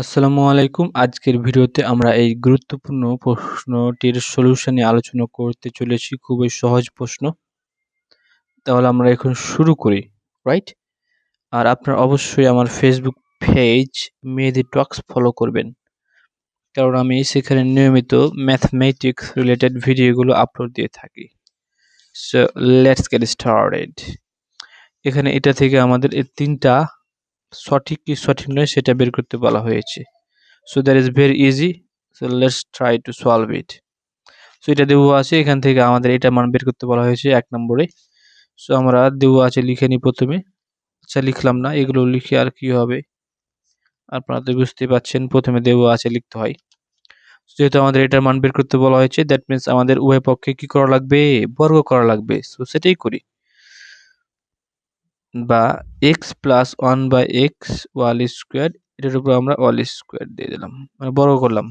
আসসালামু আলাইকুম। আজকের ভিডিওতে আমরা এই গুরুত্বপূর্ণ প্রশ্নটির সলিউশন নিয়ে আলোচনা করতে চলেছি। খুবই সহজ প্রশ্ন। তাহলে আমরা এখন শুরু করি রাইট আর আপনার অবশ্যই আমার Facebook page Mehedi talks follow করবেন। কারণ আমি সেখানে নিয়মিত ম্যাথমেটিক্স রিলেটেড ভিডিওগুলো আপলোড দিয়ে থাকি। সো লেটস গেট স্টার্টেড এখানে এটা থেকে আমাদের এই তিনটা সঠিক কি সঠিক নয় সেটা বের করতে বলা হয়েছে। So that is very easy so let's try to solve it so এটা দেওয়া আছে, এখান থেকে আমাদের এটা মান বের করতে বলা হয়েছে এক নম্বরে। সো আমরা দেওয়া আছে, লিখে নিই প্রথমে। আচ্ছা লিখলাম না, এগুলো লিখে আর কি হবে? আপনারা তো বুঝতে পারছেন প্রথমে দেওয়া আছে, লিখতে হয়। যেহেতু আমাদের এটার মান বের করতে বলা হয়েছে দ্যাট মিনস আমাদের উভয় পক্ষে কি করা লাগবে? বর্গ করা লাগবে। সো সেটাই করি। বা x plus one by x whole square এটার উপর আমরা ওয়াল স্কোয়ার দিয়ে দিলাম মানে বড় করলাম।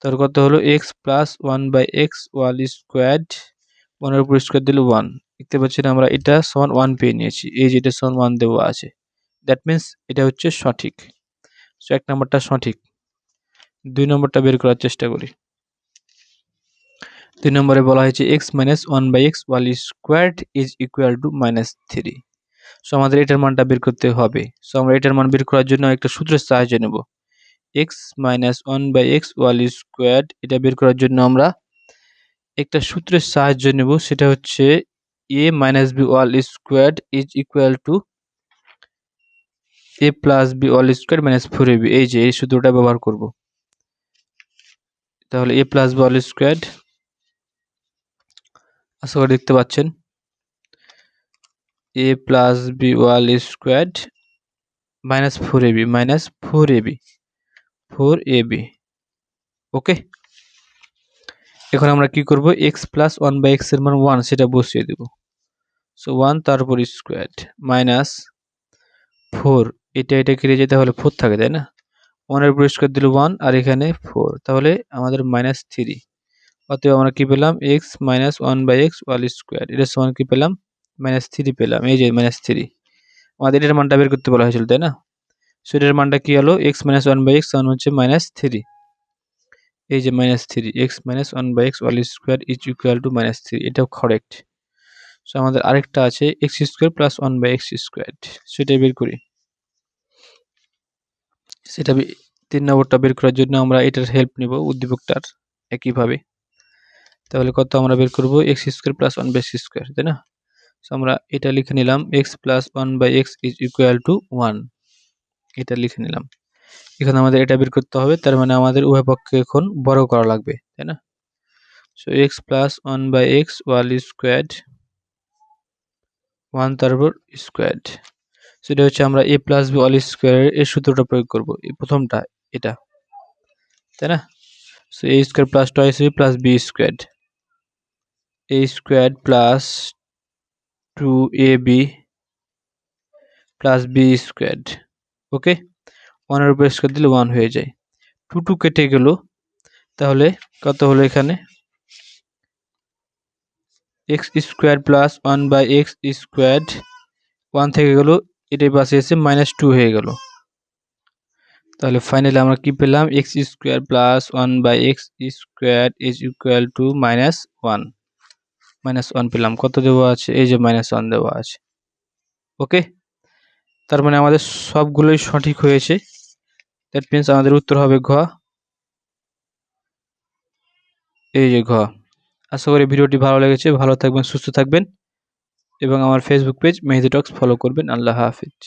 তার কত হলো? X plus one by x whole square ওয়ানের উপর স্কোয়ার দিলে ওয়ান দেখতে পাচ্ছেন আমরা এটা সমান ওয়ান পেয়ে নিয়েছি, এই যে এটা সমান ওয়ান দেওয়া আছে। দ্যাট মিন্স এটা হচ্ছে সঠিক। সো এক নম্বরটা সঠিক। দুই নম্বরটা বের করার চেষ্টা করি। দুই নম্বরে বলা হয়েছে x minus one by x whole squared is equal to minus three so আমাদের এটার মানটা বের করতে হবে। সো আমরা এটার মান বের করার জন্য একটা সূত্রের সাহায্য নেব। X minus one by x whole square এটা বের করার জন্য আমরা একটা সূত্রের সাহায্য নেব। সেটা হচ্ছে A minus B whole square is equal to A plus B whole square minus four A B এই যে, এই সূত্রটা ব্যবহার করব। তাহলে A plus B whole square আশা করি দেখতে পাচ্ছেন। A plus B whole square minus four A B minus four A B four A B okay এখন আমরা কি করব? এক্স প্লাস ওয়ান বাই এক্সের মান ওয়ান সেটা বসিয়ে দেব। সো ওয়ান তারপর স্কোয়ার মাইনাস ফোর এটা এটা কেটে যেতে হলে ফোর থাকে, তাই না? ওয়ানের উপর স্কোয়ার দিল ওয়ান আর এখানে ফোর তাহলে আমাদের মাইনাস থ্রি অতএব আমরা কি পেলাম? X minus one by x whole square এটা সমান কি পেলাম? মাইনাস থ্রি পেলাম, এই যে মাইনাস থ্রি আমাদের এটার মানটা বের করতে বলা হয়েছিল, তাই না? সো এটার মানটা কি হলো? X minus one by x one হচ্ছে মাইনাস থ্রি এই যে minus three x minus one by x whole square is equal to minus three এটাও কারেক্ট সো আমাদের আরেকটা আছে x square plus one by x square সেটাই বের করি। সেটা তিন নম্বরটা বের করার জন্য আমরা এটার হেল্প নিব উদ্দীপকটার একইভাবে। তাহলে কত আমরা বের করব? X square plus one by x square তাই না? আমরা এটা লিখে নিলাম x plus one by x is equal to one এটা লিখে নিলাম। এখানে আমাদের এটা বের করতে হবে, তার মানে আমাদের উভয় পক্ষে এখন বড় করা লাগবে, তাই না? So x plus one by x whole square one তারপর স্কোয়ার সেটা হচ্ছে আমরা এ প্লাস বি অল স্কোয়ারের এই সূত্রটা প্রয়োগ করব, এই প্রথমটা, এটা। তাই না? So a square plus twice b plus b square a square plus two a b plus b square okay ওয়ানের উপর স্কোয়ার দিলে ওয়ান হয়ে যায়। টু টু কেটে গেল, তাহলে কত হলো এখানে? X square plus one by x square one থেকে গেল এটাই পাশে এসে মাইনাস টু হয়ে গেল। তাহলে ফাইনালি আমরা কি পেলাম? X square plus one by x square is equal to minus one minus one পেলাম। কত দেওয়া আছে? এই যে মাইনাস ওয়ান দেওয়া আছে। ওকে তার মানে আমাদের সবগুলোই সঠিক হয়েছে। দ্যাট মিনস আমাদের উত্তর হবে ঘ। এই যে ঘ। আশা করি ভিডিওটি ভালো লেগেছে। ভালো থাকবেন, সুস্থ থাকবেন। এবং আমার Facebook page Mehedi Talks follow করবেন। আল্লাহ হাফিজ।